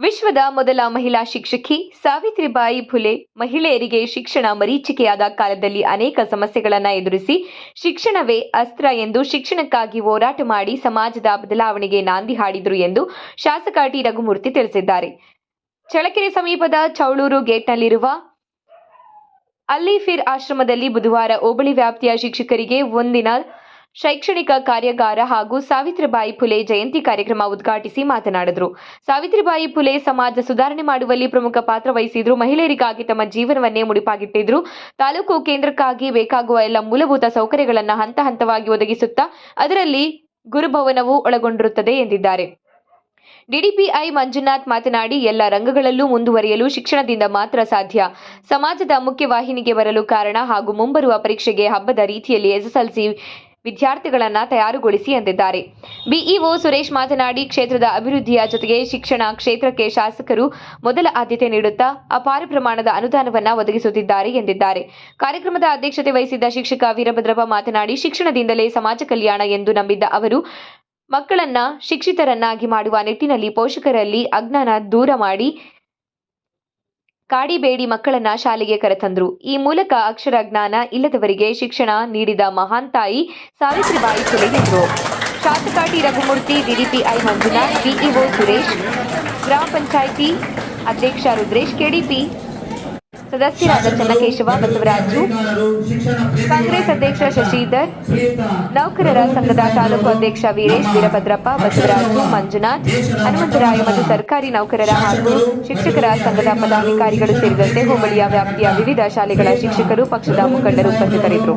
ವಿಶ್ವದ ಮೊದಲ ಮಹಿಳಾ ಶಿಕ್ಷಕಿ ಸಾವಿತ್ರಿಬಾಯಿ ಫುಲೆ ಮಹಿಳೆಯರಿಗೆ ಶಿಕ್ಷಣ ಮರೀಚಿಕೆಯಾದ ಕಾಲದಲ್ಲಿ ಅನೇಕ ಸಮಸ್ಯೆಗಳನ್ನು ಎದುರಿಸಿ ಶಿಕ್ಷಣವೇ ಅಸ್ತ್ರ ಎಂದು ಶಿಕ್ಷಣಕ್ಕಾಗಿ ಹೋರಾಟ ಮಾಡಿ ಸಮಾಜದ ಬದಲಾವಣೆಗೆ ನಾಂದಿ ಹಾಡಿದರು ಎಂದು ಶಾಸಕ ಟಿ ರಘುಮೂರ್ತಿ ತಿಳಿಸಿದ್ದಾರೆ. ಚಳಕೆರೆ ಸಮೀಪದ ಚೌಳೂರು ಗೇಟ್ನಲ್ಲಿರುವ ಅಲ್ಲಿಫಿರ್ ಆಶ್ರಮದಲ್ಲಿ ಬುಧವಾರ ಹೋಬಳಿ ವ್ಯಾಪ್ತಿಯ ಶಿಕ್ಷಕರಿಗೆ ಒಂದಿನ ಶೈಕ್ಷಣಿಕ ಕಾರ್ಯಾಗಾರ ಹಾಗೂ ಸಾವಿತ್ರಿಬಾಯಿ ಫುಲೆ ಜಯಂತಿ ಕಾರ್ಯಕ್ರಮ ಉದ್ಘಾಟಿಸಿ ಮಾತನಾಡಿದರು. ಸಾವಿತ್ರಿಬಾಯಿ ಫುಲೆ ಸಮಾಜ ಸುಧಾರಣೆ ಮಾಡುವಲ್ಲಿ ಪ್ರಮುಖ ಪಾತ್ರ ವಹಿಸಿದ್ರು. ಮಹಿಳೆಯರಿಗಾಗಿ ತಮ್ಮ ಜೀವನವನ್ನೇ ಮುಡಿಪಾಗಿಟ್ಟಿದ್ರು. ತಾಲೂಕು ಕೇಂದ್ರಕ್ಕಾಗಿ ಬೇಕಾಗುವ ಎಲ್ಲ ಮೂಲಭೂತ ಸೌಕರ್ಯಗಳನ್ನು ಹಂತ ಹಂತವಾಗಿ ಒದಗಿಸುತ್ತಾ ಅದರಲ್ಲಿ ಗುರುಭವನವು ಒಳಗೊಂಡಿರುತ್ತದೆ ಎಂದಿದ್ದಾರೆ. ಡಿಡಿಪಿಐ ಮಂಜುನಾಥ್ ಮಾತನಾಡಿ, ಎಲ್ಲ ರಂಗಗಳಲ್ಲೂ ಮುಂದುವರಿಯಲು ಶಿಕ್ಷಣದಿಂದ ಮಾತ್ರ ಸಾಧ್ಯ. ಸಮಾಜದ ಮುಖ್ಯವಾಹಿನಿಗೆ ಬರಲು ಕಾರಣ ಹಾಗೂ ಮುಂಬರುವ ಪರೀಕ್ಷೆಗೆ ಹಬ್ಬದ ರೀತಿಯಲ್ಲಿ ಎಸ್ಎಸ್ಎಲ್ಸಿ ವಿದ್ಯಾರ್ಥಿಗಳನ್ನ ತಯಾರುಗೊಳಿಸಿ ಎಂದಿದ್ದಾರೆ. ಬಿಇಒ ಸುರೇಶ್ ಮಾತನಾಡಿ, ಕ್ಷೇತ್ರದ ಅಭಿವೃದ್ಧಿಯ ಜೊತೆಗೆ ಶಿಕ್ಷಣ ಕ್ಷೇತ್ರಕ್ಕೆ ಶಾಸಕರು ಮೊದಲ ಆದ್ಯತೆ ನೀಡುತ್ತಾ ಅಪಾರ ಪ್ರಮಾಣದ ಅನುದಾನವನ್ನು ಒದಗಿಸುತ್ತಿದ್ದಾರೆ ಎಂದಿದ್ದಾರೆ. ಕಾರ್ಯಕ್ರಮದ ಅಧ್ಯಕ್ಷತೆ ವಹಿಸಿದ್ದ ಶಿಕ್ಷಕ ವೀರಭದ್ರಪ್ಪ ಮಾತನಾಡಿ, ಶಿಕ್ಷಣದಿಂದಲೇ ಸಮಾಜ ಕಲ್ಯಾಣ ಎಂದು ನಂಬಿದ್ದ ಅವರು, ಮಕ್ಕಳನ್ನ ಶಿಕ್ಷಿತರನ್ನಾಗಿ ಮಾಡುವ ನಿಟ್ಟಿನಲ್ಲಿ ಪೋಷಕರಲ್ಲಿ ಅಜ್ಞಾನ ದೂರ ಮಾಡಿ ಕಾಡಿಬೇಡಿ ಮಕ್ಕಳನ್ನ ಶಾಲೆಗೆ ಕರೆತಂದ್ರು. ಈ ಮೂಲಕ ಅಕ್ಷರ ಜ್ಞಾನ ಇಲ್ಲದವರಿಗೆ ಶಿಕ್ಷಣ ನೀಡಿದ ಮಹಾನ್ ತಾಯಿ ಸಾವಿತ್ರಿಬಾಯಿ ಫುಲೆ ಎಂದರು ಶಾಸಕ T. Raghumurthy DDPI Manjunath BEO Suresh, ಗ್ರಾಮ ಪಂಚಾಯಿತಿ ಅಧ್ಯಕ್ಷ ರುದ್ರೇಶ್ ಕೆಡಿಪಿ ಸದಸ್ಯರಾದ ಚನ್ನಕೇಶವ ಬಸವರಾಜು, ಕಾಂಗ್ರೆಸ್ ಅಧ್ಯಕ್ಷ ಶಶಿಧರ್, ನೌಕರರ ಸಂಘದ ತಾಲೂಕು ಅಧ್ಯಕ್ಷ ವೀರೇಶ್ ವೀರಭದ್ರಪ್ಪ, ಬಸವರಾಜು, ಮಂಜುನಾಥ್, ಹನುಮಂತರಾಯ ಮತ್ತು ಸರ್ಕಾರಿ ನೌಕರರ ಹಾಗೂ ಶಿಕ್ಷಕರ ಸಂಘದ ಪದಾಧಿಕಾರಿಗಳು ಸೇರಿದಂತೆ ಹೋಬಳಿಯ ವ್ಯಾಪ್ತಿಯ ವಿವಿಧ ಶಾಲೆಗಳ ಶಿಕ್ಷಕರು, ಪಕ್ಷದ ಮುಖಂಡರು ಉಪಸ್ಥಿತರಿದ್ದರು.